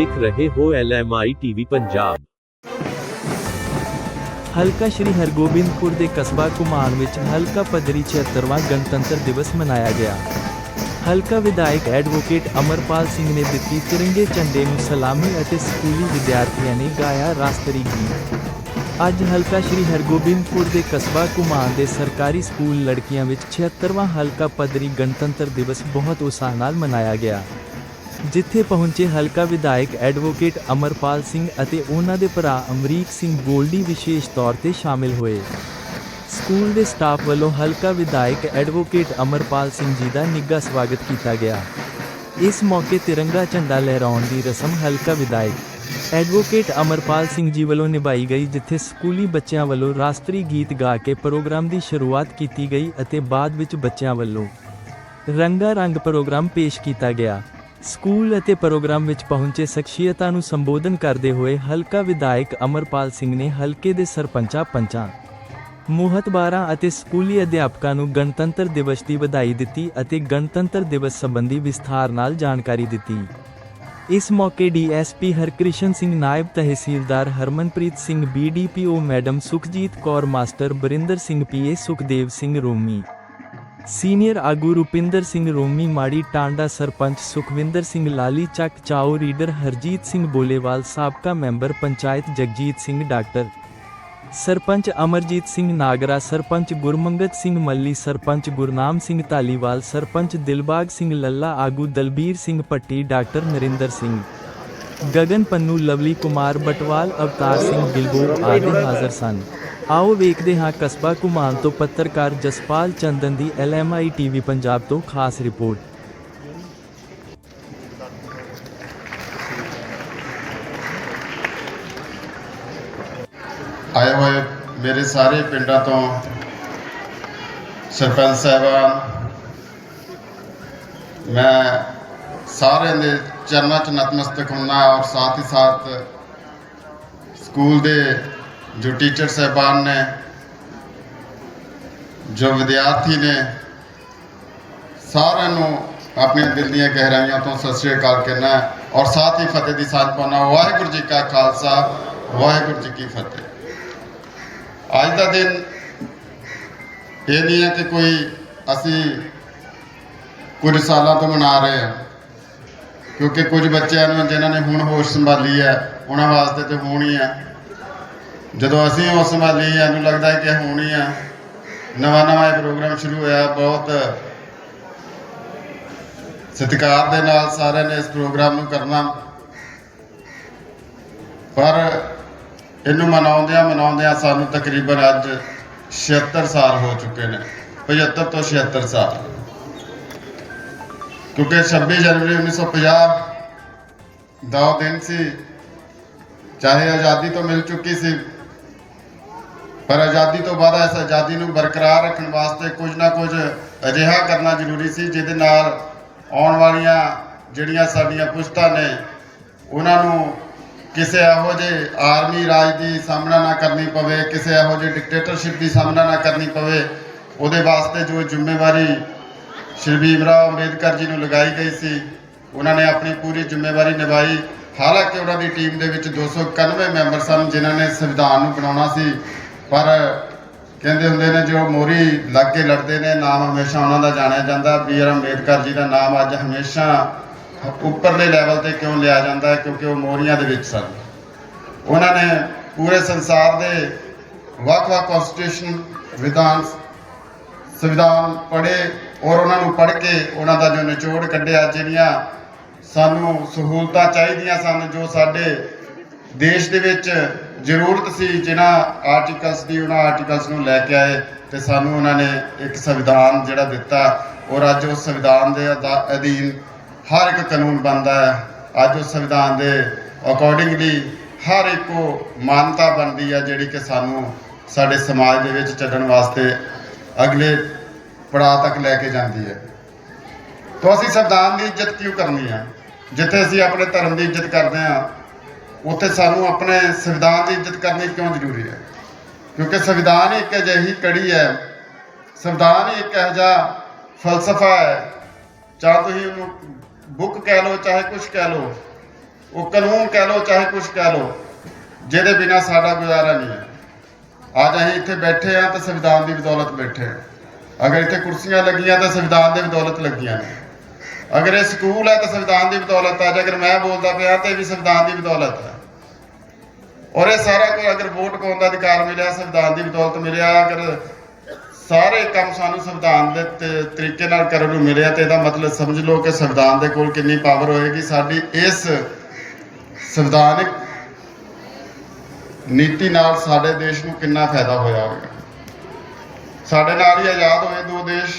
ਵੇਖ ਰਹੇ ਹੋ ਐਲਐਮਆਈ ਟੀਵੀ ਪੰਜਾਬ। ਹਲਕਾ ਸ਼੍ਰੀ ਹਰਗੋਬਿੰਦਪੁਰ ਦੇ ਕਸਬਾ ਕੁਮਾਨ ਵਿੱਚ ਹਲਕਾ ਪੱਧਰੀ 76ਵਾਂ ਗਣਤੰਤਰ ਦਿਵਸ ਮਨਾਇਆ ਗਿਆ। ਹਲਕਾ ਵਿਧਾਇਕ ਐਡਵੋਕੇਟ ਅਮਰਪਾਲ ਸਿੰਘ ਨੇ ਦਿੱਤੀ ਤਿਰੰਗੇ ਝੰਡੇ ਨੂੰ ਸਲਾਮੀ ਅਤੇ ਸਕੂਲੀ ਵਿਦਿਆਰਥੀਆਂ ਨੇ ਗਾਇਆ ਰਾਸ਼ਟਰੀ ਗੀਤ। ਅੱਜ ਹਲਕਾ ਸ਼੍ਰੀ ਹਰਗੋਬਿੰਦਪੁਰ ਦੇ ਕਸਬਾ ਕੁਮਾਨ ਦੇ ਸਰਕਾਰੀ ਸਕੂਲ ਲੜਕੀਆਂ ਵਿੱਚ 76ਵਾਂ ਹਲਕਾ ਪੱਧਰੀ ਗਣਤੰਤਰ ਦਿਵਸ ਬਹੁਤ ਉਤਸ਼ਾਹ ਨਾਲ ਮਨਾਇਆ ਗਿਆ। ਜਿੱਥੇ ਪਹੁੰਚੇ ਹਲਕਾ ਵਿਧਾਇਕ ਐਡਵੋਕੇਟ ਅਮਰਪਾਲ ਸਿੰਘ ਅਤੇ ਉਹਨਾਂ ਦੇ ਭਰਾ ਅਮਰੀਕ ਸਿੰਘ ਗੋਲਡੀ ਵਿਸ਼ੇਸ਼ ਤੌਰ ਤੇ ਸ਼ਾਮਿਲ ਹੋਏ। ਸਕੂਲ ਦੇ ਸਟਾਫ ਵੱਲੋਂ ਹਲਕਾ ਵਿਧਾਇਕ ਐਡਵੋਕੇਟ ਅਮਰਪਾਲ ਸਿੰਘ ਜੀ ਦਾ ਨਿੱਘਾ ਸਵਾਗਤ ਕੀਤਾ ਗਿਆ। ਇਸ ਮੌਕੇ ਤਿਰੰਗਾ ਝੰਡਾ ਲਹਿਰਾਉਣ ਦੀ ਰਸਮ ਹਲਕਾ ਵਿਧਾਇਕ ਐਡਵੋਕੇਟ ਅਮਰਪਾਲ ਸਿੰਘ ਜੀ ਵੱਲੋਂ ਨਿਭਾਈ ਗਈ, ਜਿੱਥੇ ਸਕੂਲੀ ਬੱਚਿਆਂ ਵੱਲੋਂ ਰਾਸ਼ਟਰੀ ਗੀਤ ਗਾ ਕੇ ਪ੍ਰੋਗਰਾਮ ਦੀ ਸ਼ੁਰੂਆਤ ਕੀਤੀ ਗਈ ਅਤੇ ਬਾਅਦ ਵਿੱਚ ਬੱਚਿਆਂ ਵੱਲੋਂ ਰੰਗਾ ਰੰਗ ਪ੍ਰੋਗਰਾਮ ਪੇਸ਼ ਕੀਤਾ ਗਿਆ। ਸਕੂਲ ਅਤੇ ਪ੍ਰੋਗਰਾਮ ਵਿੱਚ ਪਹੁੰਚੇ ਸ਼ਖਸੀਅਤਾਂ ਨੂੰ ਸੰਬੋਧਨ ਕਰਦੇ ਹੋਏ ਹਲਕਾ ਵਿਧਾਇਕ ਅਮਰਪਾਲ ਸਿੰਘ ਨੇ ਹਲਕੇ ਦੇ ਸਰਪੰਚਾਂ ਪੰਚਾਂ, ਮੋਹਤਬਾਰਾਂ ਅਤੇ ਸਕੂਲੀ ਅਧਿਆਪਕਾਂ ਨੂੰ ਗਣਤੰਤਰ ਦਿਵਸ ਦੀ ਵਧਾਈ ਦਿੱਤੀ ਅਤੇ ਗਣਤੰਤਰ ਦਿਵਸ ਸੰਬੰਧੀ ਵਿਸਥਾਰ ਨਾਲ ਜਾਣਕਾਰੀ ਦਿੱਤੀ। ਇਸ ਮੌਕੇ ਡੀਐਸਪੀ ਹਰਕ੍ਰਿਸ਼ਨ ਸਿੰਘ ਨਾਇਬ ਤਹਿਸੀਲਦਾਰ Harmanpreet Singh, BDPO madam Sukhjit Kaur, master Barinder Singh, PA Sukhdev Singh Romi senior ਆਗੂ ਰੁਪਿੰਦਰ ਸਿੰਘ ਰੋਮੀ, ਮਾੜੀ ਟਾਂਡਾ ਸਰਪੰਚ ਸੁਖਵਿੰਦਰ ਸਿੰਘ, ਲਾਲੀ ਚੱਕ ਚਾਓ ਰੀਡਰ ਹਰਜੀਤ ਸਿੰਘ ਬੋਲੇਵਾਲ, ਸਾਬਕਾ ਮੈਂਬਰ ਪੰਚਾਇਤ ਜਗਜੀਤ ਸਿੰਘ, ਡਾਕਟਰ ਸਰਪੰਚ ਅਮਰਜੀਤ ਸਿੰਘ, ਨਾਗਰਾ ਸਰਪੰਚ ਗੁਰਮੰਗਤ ਸਿੰਘ, ਮੱਲੀ ਸਰਪੰਚ ਗੁਰਨਾਮ ਸਿੰਘ, ਧਾਲੀਵਾਲ ਸਰਪੰਚ ਦਿਲਬਾਗ ਸਿੰਘ, ਲੱਲਾ ਆਗੂ ਦਲਬੀਰ ਸਿੰਘ ਪੱਟੀ ਡਾਕਟਰ ਨਰਿੰਦਰ ਸਿੰਘ। ਗਗਨ, ਪੰਨੂ, ਲਵਲੀ, ਕੁਮਾਰ ਬਟਵਾਲ, ਅਵਤਾਰ ਸਿੰਘ ਗਿਲਬੋ ਆਦਿ ਹਾਜ਼ਰ ਸਨ। ਆਓ ਵੇਖਦੇ ਹਾਂ ਕਸਬਾ ਕੁਮਾਨ ਤੋਂ ਪੱਤਰਕਾਰ ਜਸਪਾਲ ਚੰਦਨ ਦੀ ਐਲਐਮਆਈ ਟੀਵੀ ਪੰਜਾਬ ਤੋਂ ਖਾਸ ਰਿਪੋਰਟ। ਆਏ ਹੋਏ ਮੇਰੇ ਸਾਰੇ ਪਿੰਡਾਂ ਤੋਂ ਸਰਪੰਚ ਸਾਹਿਬਾਨ, ਮੈਂ ਸਾਰਿਆਂ ਦੇ ਚਰਨਾਂ 'ਚ ਨਤਮਸਤਕ ਹੁੰਨਾ ਔਰ ਸਾਥ ਹੀ ਸਾਥ ਸਕੂਲ ਦੇ ਜੋ ਟੀਚਰ ਸਾਹਿਬਾਨ ਨੇ, ਜੋ ਵਿਦਿਆਰਥੀ ਨੇ, ਸਾਰਿਆਂ ਨੂੰ ਆਪਣੀਆਂ ਦਿਲ ਦੀਆਂ ਗਹਿਰਾਈਆਂ ਤੋਂ ਸਤਿ ਸ੍ਰੀ ਅਕਾਲ ਕਹਿਣਾ ਔਰ ਸਾਥ ਹੀ ਫਤਿਹ ਦੀ ਸਾਂਝ ਪਾਉਣਾ। ਵਾਹਿਗੁਰੂ ਜੀ ਕਾ ਖਾਲਸਾ, ਵਾਹਿਗੁਰੂ ਜੀ ਕੀ ਫਤਿਹ। ਅੱਜ ਦਾ ਦਿਨ ਇਹ ਨਹੀਂ ਹੈ ਕਿ ਕੋਈ ਅਸੀਂ ਕੁਝ ਸਾਲਾਂ ਤੋਂ ਮਨਾ ਰਹੇ ਹਾਂ। ਕਿਉਂਕਿ ਕੁਝ ਬੱਚਿਆਂ ਨੂੰ ਜਿਨ੍ਹਾਂ ਨੇ ਹੁਣ ਹੋਸ਼ ਸੰਭਾਲੀ ਹੈ, ਉਹਨਾਂ ਵਾਸਤੇ ਤੇ ਹੋਣੀ ਹੈ। ਜਦੋਂ ਅਸੀਂ ਹੋਸ਼ ਸੰਭਾਲੀ, ਸਾਨੂੰ ਲੱਗਦਾ ਕਿ ਹੋਣੀ ਆ ਨਵਾਂ ਨਵਾਂ ਇਹ ਪ੍ਰੋਗਰਾਮ ਸ਼ੁਰੂ ਹੋਇਆ, ਬਹੁਤ ਸਤਿਕਾਰ ਦੇ ਨਾਲ ਸਾਰਿਆਂ ਨੇ ਇਸ ਪ੍ਰੋਗਰਾਮ ਨੂੰ ਕਰਨਾ। ਪਰ ਇਹਨੂੰ ਮਨਾਉਂਦਿਆਂ ਮਨਾਉਂਦਿਆਂ ਸਾਨੂੰ ਤਕਰੀਬਨ ਅੱਜ 76 ਸਾਲ ਹੋ ਚੁੱਕੇ ਨੇ 75 ਤੋਂ 76 ਸਾਲ। ਕਿਉਂਕਿ 26 ਜਨਵਰੀ 1950 ਦਾ ਉਹ ਦਿਨ ਸੀ, ਚਾਹੇ ਆਜ਼ਾਦੀ ਤੋਂ ਮਿਲ ਚੁੱਕੀ ਸੀ, ਪਰ ਆਜ਼ਾਦੀ ਤੋਂ ਬਾਅਦ ਇਸ ਆਜ਼ਾਦੀ ਨੂੰ ਬਰਕਰਾਰ ਰੱਖਣ ਵਾਸਤੇ ਕੁਝ ਨਾ ਕੁਝ ਅਜਿਹਾ ਕਰਨਾ ਜ਼ਰੂਰੀ ਸੀ, ਜਿਹਦੇ ਨਾਲ ਆਉਣ ਵਾਲੀਆਂ ਜਿਹੜੀਆਂ ਸਾਡੀਆਂ ਪੁਸ਼ਤਾਂ ਨੇ, ਉਹਨਾਂ ਨੂੰ ਕਿਸੇ ਇਹੋ ਜਿਹੇ ਆਰਮੀ ਰਾਜ ਦੀ ਸਾਹਮਣਾ ਨਾ ਕਰਨੀ ਪਵੇ, ਕਿਸੇ ਇਹੋ ਜਿਹੇ ਡਿਕਟੇਟਰਸ਼ਿਪ ਦੀ ਸਾਹਮਣਾ ਨਾ ਕਰਨੀ ਪਵੇ, ਉਹਦੇ ਵਾਸਤੇ ਜੋ ਜ਼ਿੰਮੇਵਾਰੀ ਸ਼੍ਰੀ ਭੀਮ ਰਾਓ ਅੰਬੇਦਕਰ ਜੀ ਨੂੰ ਲਗਾਈ ਗਈ ਸੀ। ਉਹਨਾਂ ਨੇ ਆਪਣੀ ਪੂਰੀ ਜ਼ਿੰਮੇਵਾਰੀ ਨਿਭਾਈ। ਹਾਲਾਂਕਿ ਉਹਨਾਂ ਦੀ ਟੀਮ ਦੇ ਵਿੱਚ 291 ਮੈਂਬਰ ਸਨ, ਜਿਨ੍ਹਾਂ ਨੇ ਸੰਵਿਧਾਨ ਨੂੰ ਬਣਾਉਣਾ ਸੀ। ਪਰ ਕਹਿੰਦੇ ਹੁੰਦੇ ਨੇ, ਜੋ ਮੋਰੀ ਲੱਗ ਕੇ ਲੜਦੇ ਨੇ, ਨਾਮ ਹਮੇਸ਼ਾ ਉਹਨਾਂ ਦਾ ਜਾਣਿਆ ਜਾਂਦਾ। ਬੀ ਆਰ ਅੰਬੇਦਕਰ ਜੀ ਦਾ ਨਾਮ ਅੱਜ ਹਮੇਸ਼ਾ ਉੱਪਰਲੇ ਲੈਵਲ ਤੇ ਕਿਉਂ ਲਿਆ ਜਾਂਦਾ ਹੈ? ਕਿਉਂਕਿ ਉਹ ਮੋਰੀਆਂ ਦੇ ਵਿੱਚ ਸਨ। ਉਹਨਾਂ ਨੇ ਪੂਰੇ ਸੰਸਾਰ ਦੇ ਵੱਖ-ਵੱਖ ਕਨਸਟੀਟਿਊਸ਼ਨ ਵਿਧਾਨ, ਸੰਵਿਧਾਨ ਪੜ੍ਹੇ ਔਰ ਉਹਨਾਂ ਨੂੰ ਪੜ੍ਹ ਕੇ ਉਹਨਾਂ ਦਾ ਜੋ ਨਿਚੋੜ ਕੱਢਿਆ, ਜਿਹੜੀਆਂ ਸਾਨੂੰ ਸਹੂਲਤਾਂ ਚਾਹੀਦੀਆਂ ਸਨ, ਜੋ ਸਾਡੇ ਦੇਸ਼ ਦੇ ਵਿੱਚ ਜ਼ਰੂਰਤ ਸੀ, ਜਿਨ੍ਹਾਂ ਆਰਟੀਕਲਸ ਦੀ ਉਹਨਾਂ ਆਰਟੀਕਲਸ ਨੂੰ ਲੈ ਕੇ ਆਏ ਤੇ ਸਾਨੂੰ ਉਹਨਾਂ ਨੇ ਇੱਕ ਸੰਵਿਧਾਨ ਜਿਹੜਾ ਦਿੱਤਾ ਔਰ ਅੱਜ ਉਸ ਸੰਵਿਧਾਨ ਦੇ ਅਦਾ- ਅਧੀਨ ਹਰ ਇੱਕ ਕਾਨੂੰਨ ਬਣਦਾ ਹੈ। ਅੱਜ ਉਸ ਸੰਵਿਧਾਨ ਦੇ ਅਕੋਰਡਿੰਗਲੀ ਹਰ ਇੱਕ ਉਹ ਮਾਨਤਾ ਬਣਦੀ ਹੈ, ਜਿਹੜੀ ਕਿ ਸਾਨੂੰ ਸਾਡੇ ਸਮਾਜ ਦੇ ਵਿੱਚ ਚੱਲਣ ਵਾਸਤੇ ਅਗਲੇ ਪੜਾਅ ਤੱਕ ਲੈ ਕੇ ਜਾਂਦੀ ਹੈ। ਤਾਂ ਅਸੀਂ ਸੰਵਿਧਾਨ ਦੀ ਇੱਜ਼ਤ ਕਿਉਂ ਕਰਨੀ ਹੈ? ਜਿੱਥੇ ਅਸੀਂ ਆਪਣੇ ਧਰਮ ਦੀ ਇੱਜ਼ਤ ਕਰਦੇ ਹਾਂ, ਉੱਥੇ ਸਾਨੂੰ ਆਪਣੇ ਸੰਵਿਧਾਨ ਦੀ ਇੱਜ਼ਤ ਕਰਨੀ ਕਿਉਂ ਜ਼ਰੂਰੀ ਹੈ? ਕਿਉਂਕਿ ਸੰਵਿਧਾਨ ਇੱਕ ਅਜਿਹੀ ਕੜੀ ਹੈ। ਸੰਵਿਧਾਨ ਇੱਕ ਇਹੋ ਜਿਹਾ ਫਲਸਫਾ ਹੈ। ਚਾਹੇ ਤੁਸੀਂ ਉਹਨੂੰ ਬੁੱਕ ਕਹਿ ਲਓ, ਚਾਹੇ ਕੁਝ ਕਹਿ ਲਓ, ਉਹ ਕਾਨੂੰਨ ਕਹਿ ਲਓ, ਚਾਹੇ ਕੁਝ ਕਹਿ ਲੋ ਜਿਹਦੇ ਬਿਨਾ ਸਾਡਾ ਗੁਜ਼ਾਰਾ ਨਹੀਂ ਹੈ। ਅੱਜ ਅਸੀਂ ਇੱਥੇ ਬੈਠੇ ਆ ਤਾਂ ਸੰਵਿਧਾਨ ਦੀ ਬਦੌਲਤ ਬੈਠੇ ਆ ਅਗਰ ਇੱਥੇ ਕੁਰਸੀਆਂ ਲੱਗੀਆਂ ਤਾਂ ਸੰਵਿਧਾਨ ਦੇ ਬਦੌਲਤ ਲੱਗੀਆਂ ਨੇ। ਅਗਰ ਇਹ ਸਕੂਲ ਹੈ ਤਾਂ ਸੰਵਿਧਾਨ ਦੀ ਬਦੌਲਤ ਹੈ। ਜੇ ਅਗਰ ਮੈਂ ਬੋਲਦਾ ਪਿਆ ਤਾਂ ਇਹ ਵੀ ਸੰਵਿਧਾਨ ਦੀ ਬਦੌਲਤ ਹੈ। ਔਰ ਇਹ ਸਾਰਾ ਕੁਝ ਅਗਰ ਵੋਟ ਪਾਉਣ ਦਾ ਅਧਿਕਾਰ ਮਿਲਿਆ, ਸੰਵਿਧਾਨ ਦੀ ਬਦੌਲਤ ਮਿਲਿਆ, ਅਗਰ ਸਾਰੇ ਕੰਮ ਸਾਨੂੰ ਸੰਵਿਧਾਨ ਦੇ ਤਰੀਕੇ ਨਾਲ ਕਰਨ ਨੂੰ ਮਿਲਿਆ ਤੇ ਇਹਦਾ ਮਤਲਬ ਸਮਝ ਲਓ ਕਿ ਸੰਵਿਧਾਨ ਦੇ ਕੋਲ ਕਿੰਨੀ ਪਾਵਰ ਹੋਏਗੀ। ਸਾਡੀ ਇਸ ਸੰਵਿਧਾਨਿਕ ਨੀਤੀ ਨਾਲ ਸਾਡੇ ਦੇਸ਼ ਨੂੰ ਕਿੰਨਾ ਫਾਇਦਾ ਹੋਇਆ ਹੋਵੇਗਾ। ਸਾਡੇ ਨਾਲ ਹੀ ਆਜ਼ਾਦ ਹੋਏ ਦੋ ਦੇਸ਼